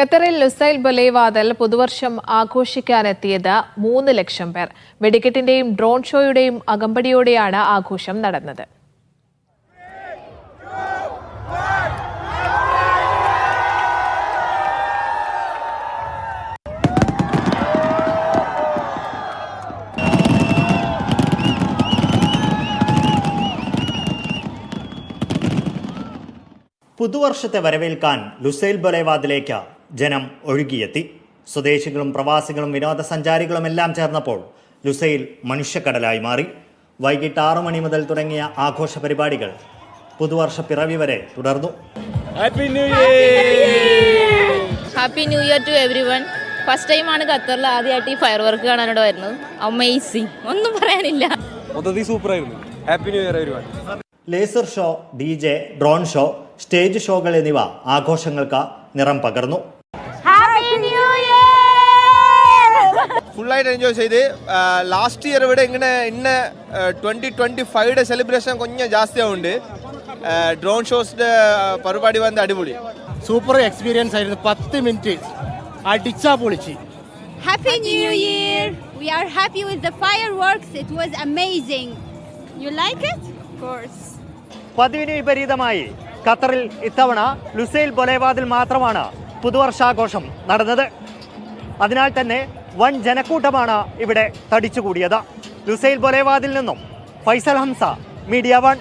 ഖത്തറിൽ ലുസൈൽ ബൊലേവാദൽ പുതുവർഷം ആഘോഷിക്കാനെത്തിയത് മൂന്ന് ലക്ഷം പേർ. വെടിക്കെട്ടിന്റെയും ഡ്രോൺ ഷോയുടെയും അകമ്പടിയോടെയാണ് ആഘോഷം നടന്നത്. പുതുവർഷത്തെ വരവേൽക്കാൻ ലുസൈൽ ബൊലേവാദിലേക്ക് ജനം ഒഴുകിയെത്തി. സ്വദേശികളും പ്രവാസികളും വിനോദസഞ്ചാരികളും എല്ലാം ചേർന്നപ്പോൾ ലുസൈൽ മനുഷ്യക്കടലായി മാറി. വൈകിട്ട് ആറു മണി മുതൽ തുടങ്ങിയ ആഘോഷ പരിപാടികൾ പുതുവർഷ പിറവി വരെ തുടർന്നു. Happy new year happy new year to everyone first ടൈമാണ് ഖത്തറിൽ ആദ്യമായിട്ട് ഈ ഫയർ വർക്ക് കാണാനോട് വരുന്നത്. അമേസിങ് ഒന്നും പറയാനില്ല. മൊത്തത്തിൽ സൂപ്പർ ആയിരുന്നു. Happy new year everyone laser show D J drone show stage ഷോകൾ എന്നിവ ആഘോഷങ്ങൾക്ക് നിറം പകർന്നു. ഫുള്ളായിട്ട് എൻജോയ് ചെയ്ത് ലാസ്റ്റ് ഇയർ ഇവിടെ ഇങ്ങനെ ഇന്ന് ട്വന്റി ട്വന്റി ഫൈവ്ടെ സെലിബ്രേഷൻ കൊഞ്ഞ ജാസ്തിയാവുണ്ട് ഡ്രോൺ ഷോസിന്റെ പരിപാടി വന്ന് അടിപൊളി സൂപ്പർ എക്സ്പീരിയൻസ് ആയിരുന്നു പത്ത് മിനിറ്റ് അടിച്ചാ പൊളിച്ച് Happy New Year! We are happy with the fireworks. It was amazing. You like it? Of course. പതിവിന് വിപരീതമായി ഖത്തറിൽ ഇത്തവണ ലുസൈൽ ബൊലേവാദിൽ മാത്രമാണ് പുതുവർഷാഘോഷം നടന്നത് അതിനാൽ തന്നെ വൻ ജനക്കൂട്ടമാണ് ഇവിടെ തടിച്ചുകൂടിയത്. ലുസൈൽ ബൊലേവാദിൽ നിന്നും ഫൈസൽ ഹംസ മീഡിയ വൺ.